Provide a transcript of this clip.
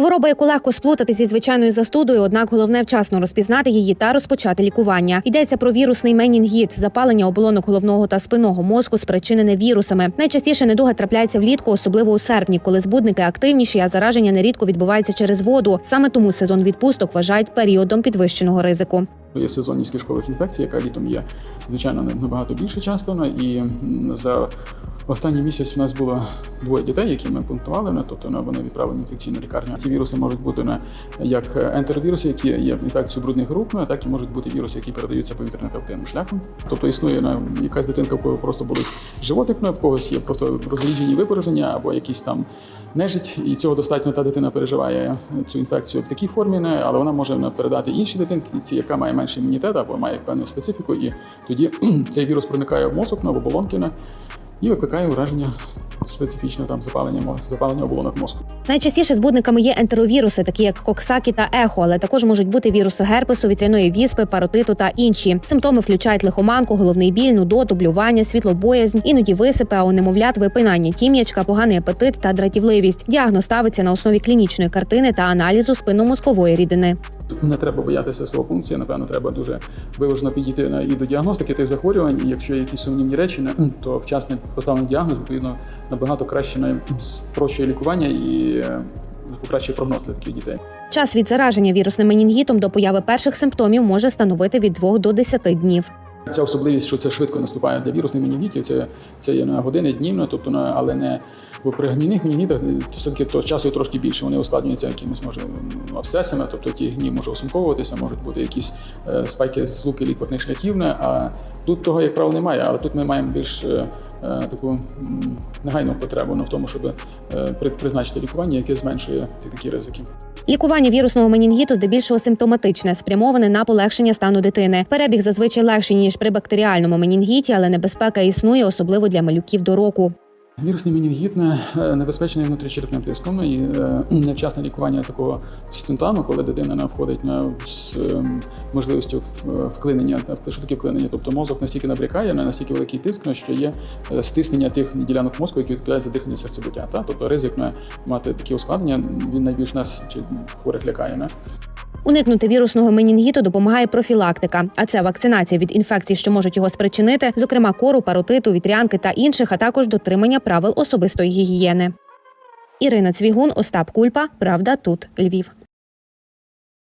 Хвороба, яку легко сплутати зі звичайною застудою, однак головне вчасно розпізнати її та розпочати лікування. Йдеться про вірусний менінгіт, запалення оболонок головного та спинного мозку, спричинене вірусами. Найчастіше недуга трапляється влітку, особливо у серпні, коли збудники активніші, а зараження нерідко відбувається через воду. Саме тому сезон відпусток вважають періодом підвищеного ризику. Є сезонність кишкових інфекцій, яка літом є звичайно набагато більше часто. ну, І за останній місяць в нас було двоє дітей, які ми пунктували. ну, Тобто вони відправлені в інфекційну лікарню. Ці віруси можуть бути ну, як ентеровіруси, які є інфекцією брудних рук, ну, так і можуть бути віруси, які передаються повітряно-кавтинним шляхом. Тобто існує ну, якась дитинка, в кого просто будуть животик, ну, в когось є просто розліджені випороження або якісь там нежить, і цього достатньо та дитина переживає цю інфекцію в такій формі, але вона може передати іншій дитинці, яка має менший імунітет або має певну специфіку, і тоді цей вірус проникає в мозок, ну, в оболонки і викликає ураження специфічне там запалення, запалення оболонок мозку. Найчастіше збудниками є ентеровіруси, такі як коксакі та ехо, але також можуть бути віруси герпесу, вітряної віспи, паротиту та інші. Симптоми включають лихоманку, головний біль, нудоту, блювання, світлобоязнь, іноді висипи, а у немовлят випинання тім'ячка, поганий апетит та дратівливість. Діагноз ставиться на основі клінічної картини та аналізу спинномозкової рідини. Не треба боятися свого функції. Напевно, треба дуже виважено підійти на- і до діагностики тих захворювань. І якщо є якісь сумнівні речі, то вчасний поставлений діагноз відповідно набагато краще не спрощує лікування і е, покращує прогноз для таких дітей. Час від зараження вірусним менінгітом до появи перших симптомів може становити від 2 до 10 днів. Ця особливість, що це швидко наступає для вірусних менінгітів, це, це є на години, днів, ну, тобто на але не бо при гнійних менінгітах то все-таки то часу трошки більше. Вони ускладнюються якимось може абсцесами, тобто ті гній може осумковуватися, можуть бути якісь е, спайки з луки ліквотних шляхів. А тут того, як правило, немає. Але тут ми маємо більш е, е, таку негайну потребу ну, в тому, щоб призначити лікування, яке зменшує такі ризики. Лікування вірусного менінгіту здебільшого симптоматичне, спрямоване на полегшення стану дитини. Перебіг зазвичай легший ніж при бактеріальному менінгіті, але небезпека існує, особливо для малюків до року. Вірусний менінгіт е, небезпечний внутрічерепним тиском і е, невчасне лікування такого симптому, коли дитина не входить на з ем, можливістю е, вклинення. Що таке вклинення? Тобто мозок настільки набрякає, на настільки великий тиск, що є стиснення тих ділянок мозку, які відповідають за дихання серцебиття. Тобто ризик на мати такі ускладнення, він найбільш нас чи хворих лякає. Не? Уникнути вірусного менінгіту допомагає профілактика, а це вакцинація від інфекцій, що можуть його спричинити, зокрема кору, паротиту, вітрянки та інших, а також дотримання правил особистої гігієни. Ірина Цвігун, Остап Кульпа. Правда, тут Львів.